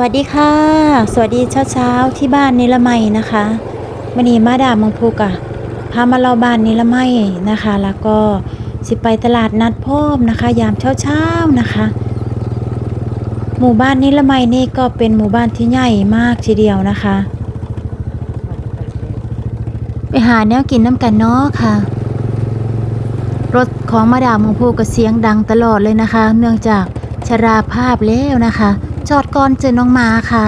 วัสดีค่ะ สวัสดีเช้าๆที่บ้านนิรมัยนะคะวันนี้มาดามมังพูกะพามาเราบ้านนิรมัยนะคะ แล้วก็สิไปตลาดนัดพร้อมนะคะ ยามเช้าๆนะคะ หมู่บ้านนิรมัยนี่ก็เป็นหมู่บ้านที่ใหญ่มากทีเดียวนะคะ ไปหาแนวกินน้ำกันเนาะค่ะ รถของมาดามมังพูก็เสียงดังตลอดเลยนะคะ เนื่องจากชราภาพแล้วนะคะ จอดก่อนเจอน้องมาค่ะ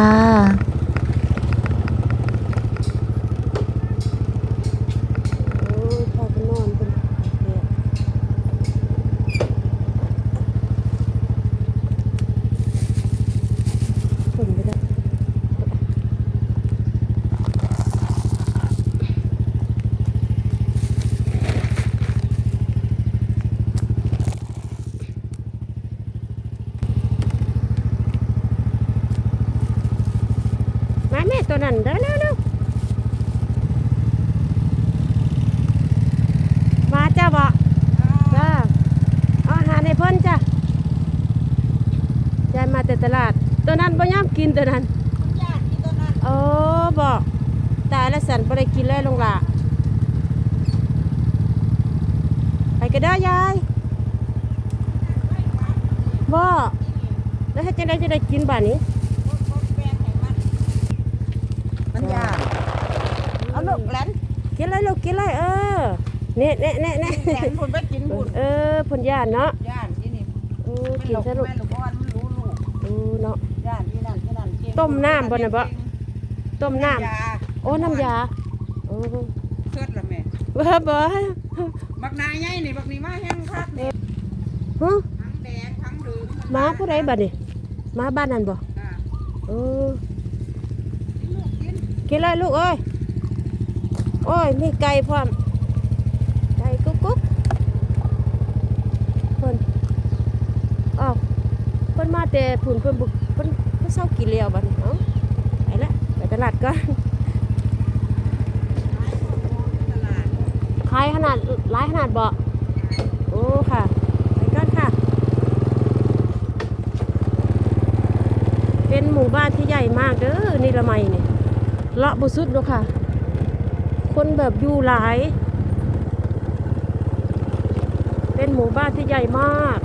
โอ้ยพากันนอนเป็นเนี่ยฝนไม่ได้มาแม่ตัวนั้นเด้อเร็วเร็วมาจ้าบ่จ้าเอาอาหารให้เพิ่นจ้ะยายมา แต่ตลาดตัวนั้นบ่ยอมกินตัวนั้นโอ้บ่ตายแล้วสันบ่ได้กินเลยลงล่ะไปก็ได้อยายบ่แล้วให้จังได๋จะได้กินบัดนี้มันยากเอาลูกหลานกินเลยลูกกินเลยเออเน่เน่เน่เน่แหลนคุณไปกินบุญเออผลยานเนาะย่านที่นี่โอ้มันกิหนลบซะลูก แม่ลูกบอนมันรู้ลูก โอ้ เนาะย่านที่นั่นที่นั่นเก่งต้มน้ำบ่น่ะบ่ต้มน้ยาำโอ้น้ำยาโอ้เกิดละแม่บ่บ่บักนายใหญ่นี่บักนี้มาแห้งคักนี่ฮะทั้งแดงทั้งเหลืองหมาผู้ใดบัดนี่หมาบ้านนั่นบ่จ้ะเออกินลูกกินกินเลยลูกเอ้ยโอ้ยมีไก่พร้อมไก่กุ๊กกุ๊กเพิ่นอ้าวเพิ่นมาแต่ผุนเพิ่นบุก เพิ่นเพิ่นเศร้ากินแล้วบัดนี้เอ้าไปละไปตลาดก่อนตลาดขายขนาดหลายขนาดบ่โอ้ค่ะไปกันค่ะ เป็นหมู่บ้านที่ใหญ่มากเด้อนิรมัยนี่เลาะบุสุดเด้อค่ะ คนแบบอยู่หลาย เป็นหมู่บ้านที่ใหญ่มาก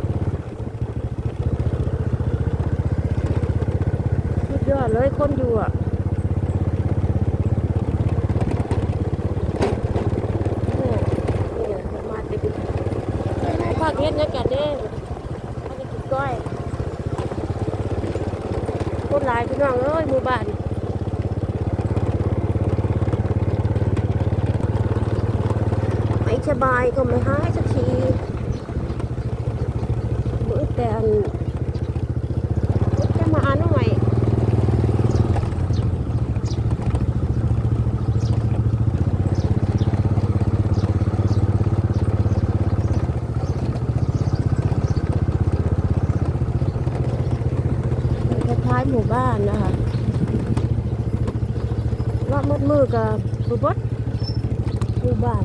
สุดยอด เลยคนอยู่อะโอ้นี่ไงมาติดภาคเฮ็ดเนี่ยแกเด้ภาคกินก้อย คนหลายพี่น้องเอ้ยหมู่บ้านไม่สบายก็ไม่หายสักทีมือแต่อันจะมาอ่านหน่อยคล้ายๆหมู่ บ้านนะคะรอบมืดมือกับบุบดูบ้าน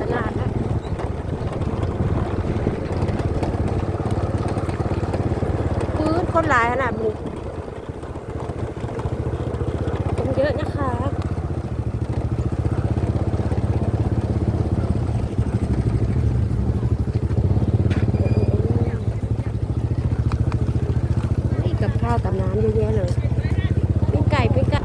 ตลาดแล้วปื้น คนหลายขนาดนี้เยอะนะคะ นี่กับข้าวกับน้ำเยอะแยะเลยปิ้งไก่ปิ้งไก่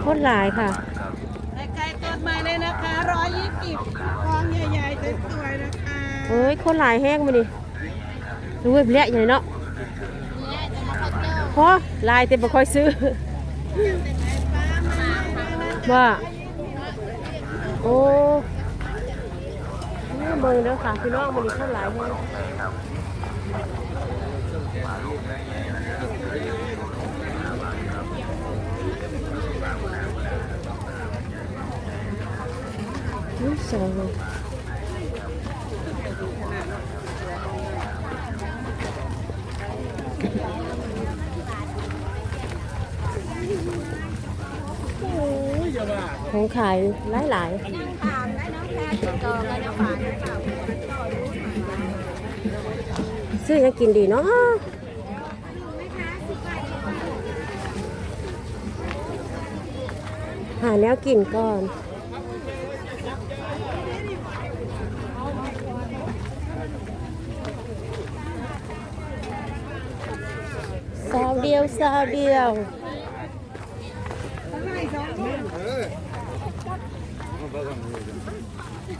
โคตร หลายค่ะ ไก่ต้นใหม่เลยนะคะร้อยยี่สิบฟองใหญ่ๆสวยๆนะคะเอ้ยคนหลายแห้งมาดิรู้ว่าเละอย่างนี้เนาะพอลายแต่บ่ค่อยซื้อว่าโอ้นี่เบอร์เด้อค่ะพี่น้องมันมีเท่าหลายเลย อุ้ยสวของขายหลายหลายซื้อยังกินดีเนาะหาแล้วกินก่อนาวเดียวสาวเดียว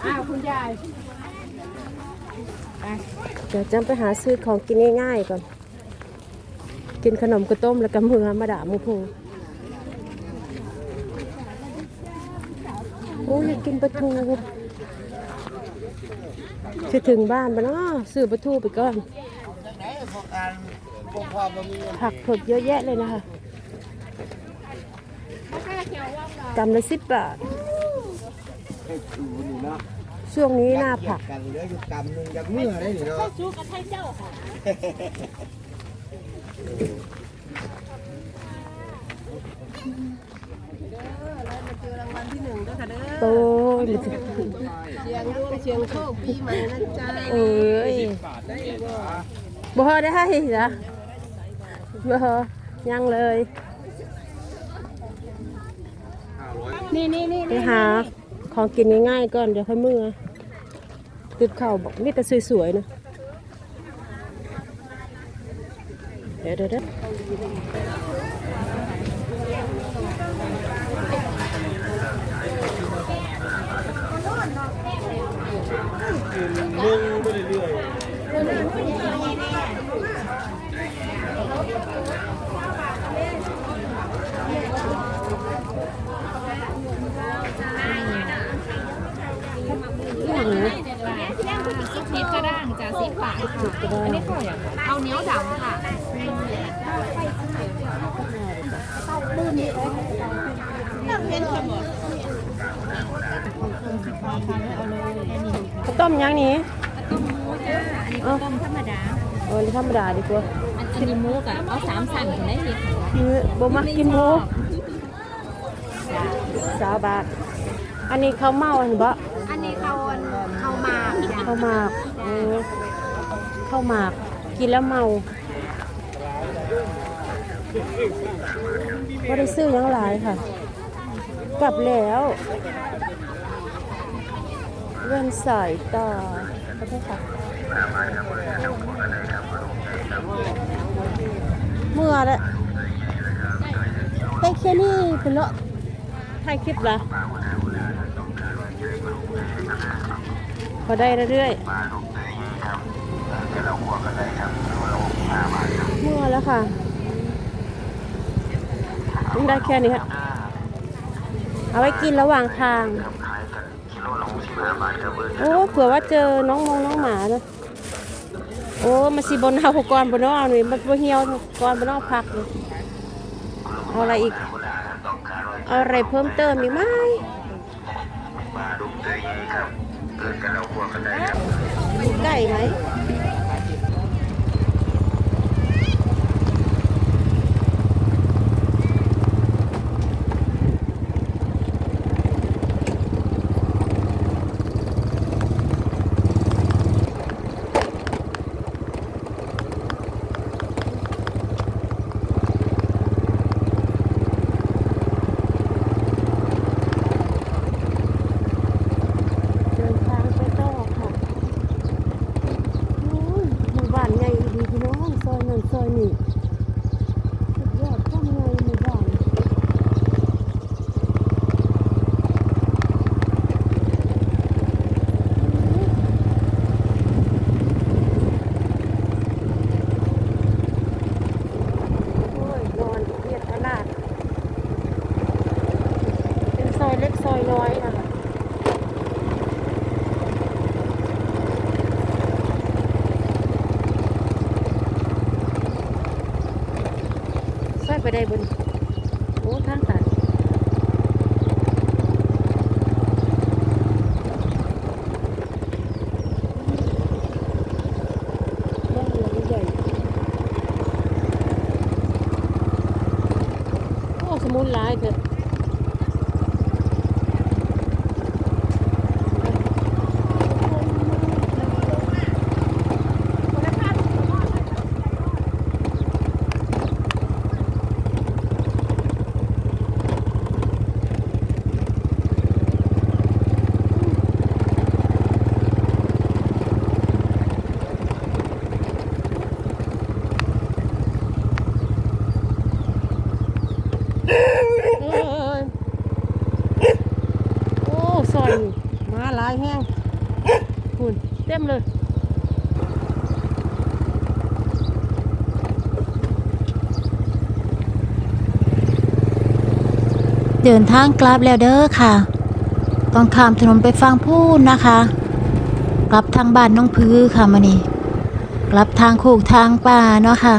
อ้าวคุณยายเดี๋ยวจังไปหาซื้อของกินง่ายๆก่อน กินขนมกระต้มแล้วก็มือมาด่าหมูพูโอ้ยอยากกินปลาทูจะถึงบ้านปะเนาะซื้อปลาทูไปก่อน ผักเผือกเยอะแยะเลยนะคะกำละสิบบาทให้ดูนี่เนาะช่วงนี้หน้าผักกันเหลืออยู่กำหนึงจากเมื่อได้นี่เนาะชูกับไทยเจ้าค่ะโต้ยมันจะเชียงดวงเชียงโชคปีใหม่นะจ๊ะเอ้ยบ่ได้จ้ะ บ่ยังเลย นี่นี่นี่ไปหาของกินง่ายๆก่อนเดี๋ยวค่อยมือติดเข่าวบอกมีแต่สวยๆนะเดี๋ยวเดี๋ยวเดี๋ยวอย่างนี้ ซุปพริกก็ได้จ้ะ สิบบาทค่ะก็ได้เอาเนี้ยวดำค่ะข้าวต้มยังนี้ต้มหมูจ้าอันนี้ต้มธรรมดาเออธรรมดาดีกว่าอันนี้หมูกะเอาสามสั่นถึงได้ทีค่ะคือบ่มักกินหมูสาวบาทอันนี้เขาเมาอันบ่อันนี้เขาเขามาจ้ะข้าหมากเออ ข้าวหมากกินแล้วเมาว่าได้ซื้อยังหลายค่ะ กลับแล้วเว้นสายต่อขอโทษค่ะเมื่อล้วได้แค่นี้เป็นละถ่ายคลิปละพอได้เรื่อยๆ เมื่อแล้วค่ะยังได้แค่นี้ค่ะเอาไว้กินระหว่างทาง โอ้เผื่อว่าเจอน้องมงน้องหมาเนอะโอ้มาสิบนเอาก่อนบนนอกนี่มันบ่เหี่ยวก่อนบนนอกพักนี่เอาอะไรอีก เอาอะไรเพิ่มเติมอีกไหมมีไก่ไหมเดินทางไปต่อค่ะโอ้ เล็กซอยน้อยนะคะซอย ไปได้บนโอ้ทางตัดบ้านหลังใหญ่ โอ้สมุนหลายเถอะเอ้ยโอ้ซอยนี่มายแห้งหุ่นเต็มเลยเดินทางกลับแล้วเด้อค่ะ ต้องข้ามถนนไปฟังพูนนะคะ กลับทางบ้านน้องพื้อค่ะมานี่กลับทางโคกทางป่าเนาะค่ะ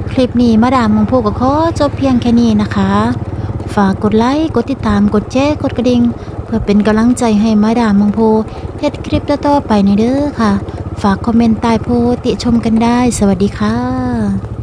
ค ลิปนี้มาดามมงพูก็ขอจบเพียงแค่นี้นะคะ ฝากกดไลค์ กดติดตาม กดแชร์ กดกระดิ่ง เพื่อเป็นกำลังใจให้มาดามมงพูเฮ็ดคลิปต่อๆไปในเด้อค่ะ ฝากคอมเมนต์ใต้โพสต์ติชมกันได้ สวัสดีค่ะ